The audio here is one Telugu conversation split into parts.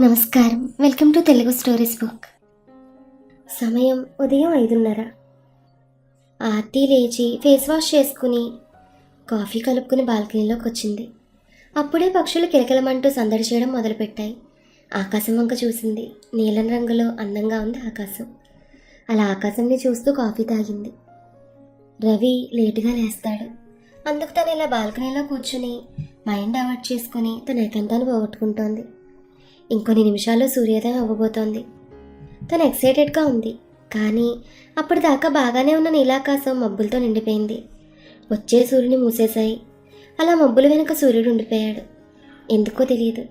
నమస్కారం. Welcome to Telugu stories book. సమయం ఉదయం ఐదున్నర. ఆర్తి లేచి ఫేస్ వాష్ చేసుకుని కాఫీ కలుపుకుని బాల్కనీలోకి వచ్చింది. అప్పుడే పక్షులు కిలకిలమంటూ సందడి చేయడం మొదలుపెట్టాయి. ఆకాశం వంక చూసింది. నీలం రంగులో అందంగా ఉంది ఆకాశం. అలా ఆకాశంని చూస్తూ కాఫీ తాగింది. రవి లేటుగా లేస్తాడు. అందుకు తను ఇలా బాల్కనీలో కూర్చుని మైండ్ అవాయిడ్ చేసుకుని తన ఏకాంతాన్ని పోగొట్టుకుంటోంది. ఇంకొన్ని నిమిషాల్లో సూర్యోదయం అవ్వబోతోంది. తను ఎక్సైటెడ్గా ఉంది. కానీ అప్పటిదాకా బాగానే ఉన్న నీలాకాశం మబ్బులతో నిండిపోయింది. వచ్చే సూర్యుని మూసేశాయి. అలా మబ్బుల వెనుక సూర్యుడు ఉండిపోయాడు. ఎందుకో తెలియదు.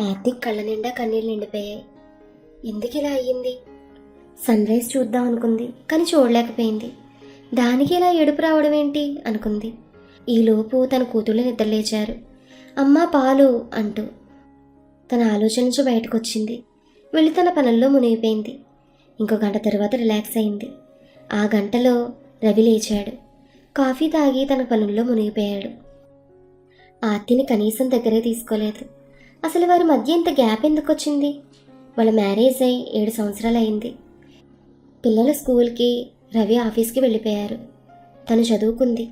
ఆర్తిక్ కళ్ళ నిండా కన్నీళ్ళు నిండిపోయాయి. ఎందుకు ఇలా అయ్యింది? సన్ రైజ్ చూద్దాం అనుకుంది. కానీ చూడలేకపోయింది. దానికి ఇలా ఏడుపు రావడం ఏంటి? అనుకుంది. ఈలోపు తన కూతుళ్ళు నిద్రలేచారు. అమ్మా పాలు అంటూ తన ఆలోచన నుంచి బయటకు వచ్చింది వెళ్ళి తన పనుల్లో మునిగిపోయింది. ఇంకో గంట తర్వాత రిలాక్స్ అయింది. ఆ గంటలో రవి లేచాడు. కాఫీ తాగి తన పనుల్లో మునిగిపోయాడు. ఆర్తిని కనీసం దగ్గరే తీసుకోలేదు. అసలు వారి మధ్య ఇంత గ్యాప్ ఎందుకు వచ్చింది వాళ్ళ మ్యారేజ్ అయి ఏడు సంవత్సరాలు అయింది పిల్లలు స్కూల్కి రవి ఆఫీస్కి వెళ్ళిపోయారు. తను చదువుకుంది.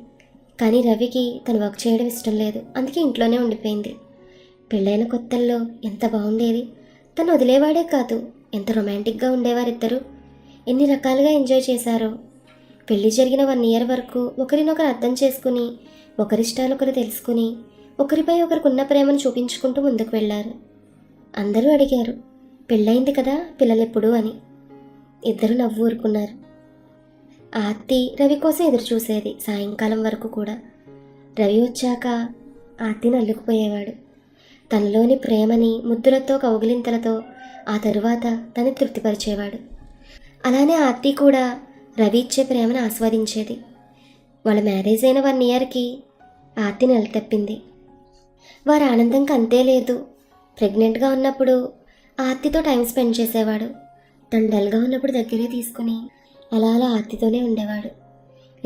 కానీ రవికి తను వర్క్ చేయడం ఇష్టం లేదు. అందుకే ఇంట్లోనే ఉండిపోయింది. పెళ్ళైన కొత్తల్లో ఎంత బాగుండేది. తను వదిలేవాడే కాదు ఎంత రొమాంటిక్గా ఉండేవారిద్దరు. ఎన్ని రకాలుగా ఎంజాయ్ చేశారో. పెళ్ళి జరిగిన వన్ ఇయర్ వరకు ఒకరినొకరు అర్థం చేసుకుని ఒకరిష్టాలు ఒకరు తెలుసుకుని ఒకరిపై ఒకరికున్న ప్రేమను చూపించుకుంటూ ముందుకు వెళ్ళారు. అందరూ అడిగారు పెళ్ళయింది కదా పిల్లలెప్పుడు? అని. ఇద్దరు నవ్వు ఊరుకున్నారు. ఆర్తి రవి కోసం ఎదురు చూసేది సాయంకాలం వరకు కూడా. రవి వచ్చాక ఆర్తిని అల్లుకుపోయేవాడు తనలోని ప్రేమని ముద్దులతో కౌగిలింతలతో ఆ తరువాత తను తృప్తిపరిచేవాడు. అలానే ఆర్తి కూడా రవి ఇచ్చే ప్రేమను ఆస్వాదించేది. వాళ్ళ మ్యారేజ్ అయిన వన్ ఇయర్కి ఆర్తి నెల తప్పింది. వారి ఆనందంకి అంతే లేదు. ప్రెగ్నెంట్గా ఉన్నప్పుడు ఆర్తితో టైం స్పెండ్ చేసేవాడు. తను డల్గా ఉన్నప్పుడు దగ్గరే తీసుకుని అలా అలా ఆర్తితోనే ఉండేవాడు.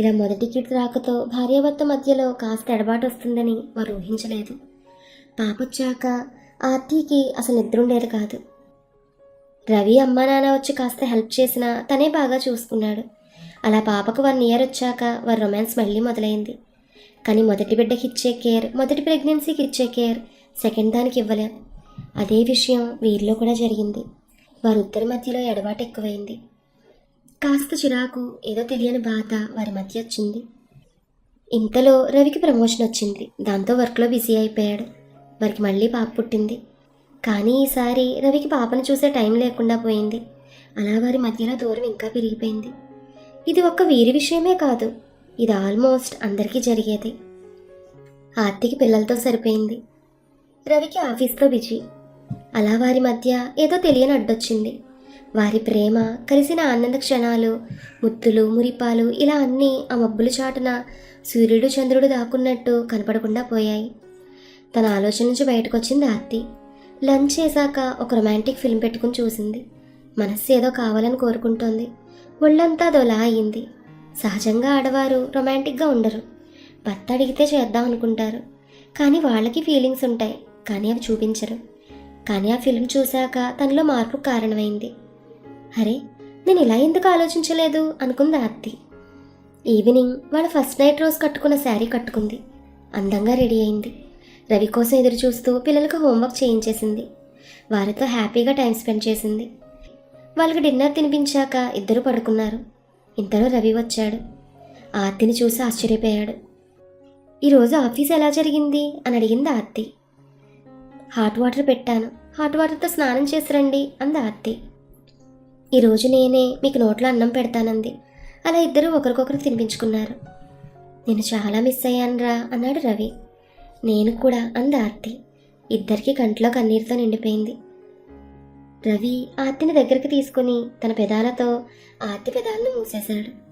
ఇలా మొదటి కిట్ రాకతో భార్యాభర్త మధ్యలో కాస్త ఎడబాటు వస్తుందని వారు ఊహించలేదు. పాప వచ్చాక ఆర్తికి అసలు నిద్ర ఉండేది కాదు. రవి అమ్మా నాన్న వచ్చి కాస్త హెల్ప్ చేసినా తనే బాగా చూసుకున్నాడు. అలా పాపకు వన్ ఇయర్ వచ్చాక వారి రొమాన్స్ మళ్ళీ మొదలైంది. కానీ మొదటి బిడ్డకి ఇచ్చే కేర్ మొదటి ప్రెగ్నెన్సీకి ఇచ్చే కేర్ సెకండ్ దానికి ఇవ్వలేం. అదే విషయం వీరిలో కూడా జరిగింది. వారిద్దరి మధ్యలో ఎడబాటు ఎక్కువైంది. కాస్త చిరాకు ఏదో తెలియని బాధ వారి మధ్య వచ్చింది. ఇంతలో రవికి ప్రమోషన్ వచ్చింది. దాంతో వర్క్లో బిజీ అయిపోయాడు. వారికి మళ్ళీ పాప పుట్టింది. కానీ ఈసారి రవికి పాపను చూసే టైం లేకుండా పోయింది. అలా వారి మధ్యలో దూరం ఇంకా పెరిగిపోయింది. ఇది ఒక్క వీరి విషయమే కాదు ఇది ఆల్మోస్ట్ అందరికీ జరిగేది. ఆర్తికి పిల్లలతో సరిపోయింది. రవికి ఆఫీస్లో బిజీ. అలా వారి మధ్య ఏదో తెలియని అడ్డొచ్చింది. వారి ప్రేమ కలిసిన ఆనంద క్షణాలు ముత్తులు మురిపాలు ఇలా అన్నీ ఆ మబ్బుల చాటున సూర్యుడు చంద్రుడు దాక్కున్నట్టు కనపడకుండా పోయాయి. తన ఆలోచన నుంచి బయటకు వచ్చింది ఆర్తి. లంచ్ చేశాక ఒక రొమాంటిక్ ఫిల్మ్ పెట్టుకుని చూసింది. మనస్సు ఏదో కావాలని కోరుకుంటోంది. ఒళ్ళంతా దొలా అయింది సహజంగా ఆడవారు రొమాంటిక్గా ఉండరు. భర్త అడిగితే చేద్దాం అనుకుంటారు. కానీ వాళ్ళకి ఫీలింగ్స్ ఉంటాయి. కానీ అవి చూపించరు. కానీ ఆ ఫిల్మ్ చూశాక తనలో మార్పు కారణమైంది. అరే నేను ఇలా ఎందుకు ఆలోచించలేదు? అనుకుంది ఆర్తి. ఈవినింగ్ వాళ్ళ ఫస్ట్ నైట్ రోజు కట్టుకున్న శారీ కట్టుకుంది. అందంగా రెడీ అయింది. రవి కోసం ఎదురు చూస్తూ పిల్లలకు హోంవర్క్ చేయించేసింది. వారితో హ్యాపీగా టైం స్పెండ్ చేసింది. వాళ్ళకి డిన్నర్ తినిపించాక ఇద్దరు పడుకున్నారు. ఇంతలో రవి వచ్చాడు. ఆర్తిని చూసి ఆశ్చర్యపోయాడు. ఈరోజు ఆఫీస్ ఎలా జరిగింది? అని అడిగింది ఆర్తి. హాట్ వాటర్ పెట్టాను. హాట్ వాటర్తో స్నానం చేసి రండి అంది ఆర్తి. ఈరోజు నేనే మీకు నోట్లో అన్నం పెడతానంది. అలా ఇద్దరు ఒకరికొకరు తినిపించుకున్నారు. నేను చాలా మిస్ అయ్యానురా అన్నాడు రవి. నేను కూడా అంది ఆర్తి. ఇద్దరికి కంట్లో కన్నీరుతో నిండిపోయింది. రవి ఆర్తిని దగ్గరికి తీసుకుని తన పెదాలతో ఆర్తి పెదాలను మూసేశాడు.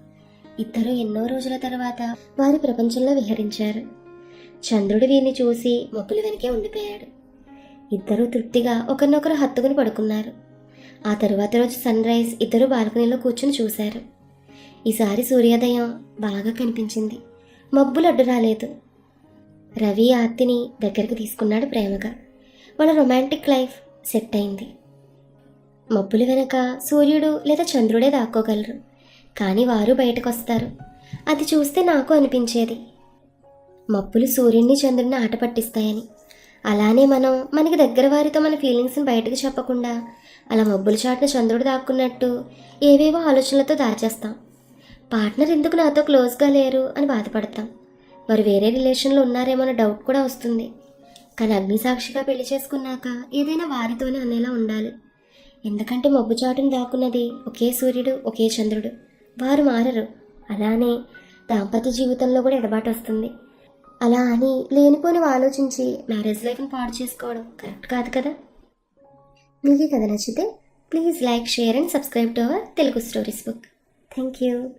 ఇద్దరు ఎన్నో రోజుల తర్వాత వారి ప్రపంచంలో విహరించారు. చంద్రుడు వీరిని చూసి మొక్కులు వెనకే ఉండిపోయాడు. ఇద్దరూ తృప్తిగా ఒకరినొకరు హత్తుకుని పడుకున్నారు. ఆ తరువాత రోజు సన్ రైజ్ ఇద్దరు బాల్కనీలో కూర్చుని చూశారు. ఈసారి సూర్యోదయం బాగా కనిపించింది. మబ్బులు అడ్డు రాలేదు రవి ఆర్తిని దగ్గరికి తీసుకున్నాడు ప్రేమగా. వాళ్ళ రొమాంటిక్ లైఫ్ సెట్ అయింది. మబ్బులు వెనక సూర్యుడు లేదా చంద్రుడే దాక్కోగలరు. కానీ వారు బయటకు వస్తారు అది చూస్తే నాకు అనిపించేది. మబ్బులు సూర్యుడిని చంద్రుడిని ఆట పట్టిస్తాయని. అలానే మనం మనకి దగ్గర వారితో మన ఫీలింగ్స్ని బయటకు చెప్పకుండా అలా మబ్బుల చాటున చంద్రుడు దాక్కున్నట్టు ఏవేవో ఆలోచనలతో దాచేస్తాం. పార్ట్నర్ ఎందుకు నాతో క్లోజ్గా లేరు అని బాధపడతాం. వారు వేరే రిలేషన్లో ఉన్నారేమో డౌట్ కూడా వస్తుంది. కానీ అగ్నిసాక్షిగా పెళ్ళి చేసుకున్నాక ఏదైనా వారితోనే అనేలా ఉండాలి. ఎందుకంటే మబ్బు చాటును దాక్కున్నది ఒకే సూర్యుడు ఒకే చంద్రుడు. వారు మారరు. అలానే దాంపత్య జీవితంలో కూడా ఎడబాటు వస్తుంది. అలా అని లేనిపోని ఆలోచించి మ్యారేజ్ లైఫ్ని పాడు చేసుకోవడం కరెక్ట్ కాదు కదా? మీకు కథ నచ్చితే please like share and subscribe to our Telugu stories book thank you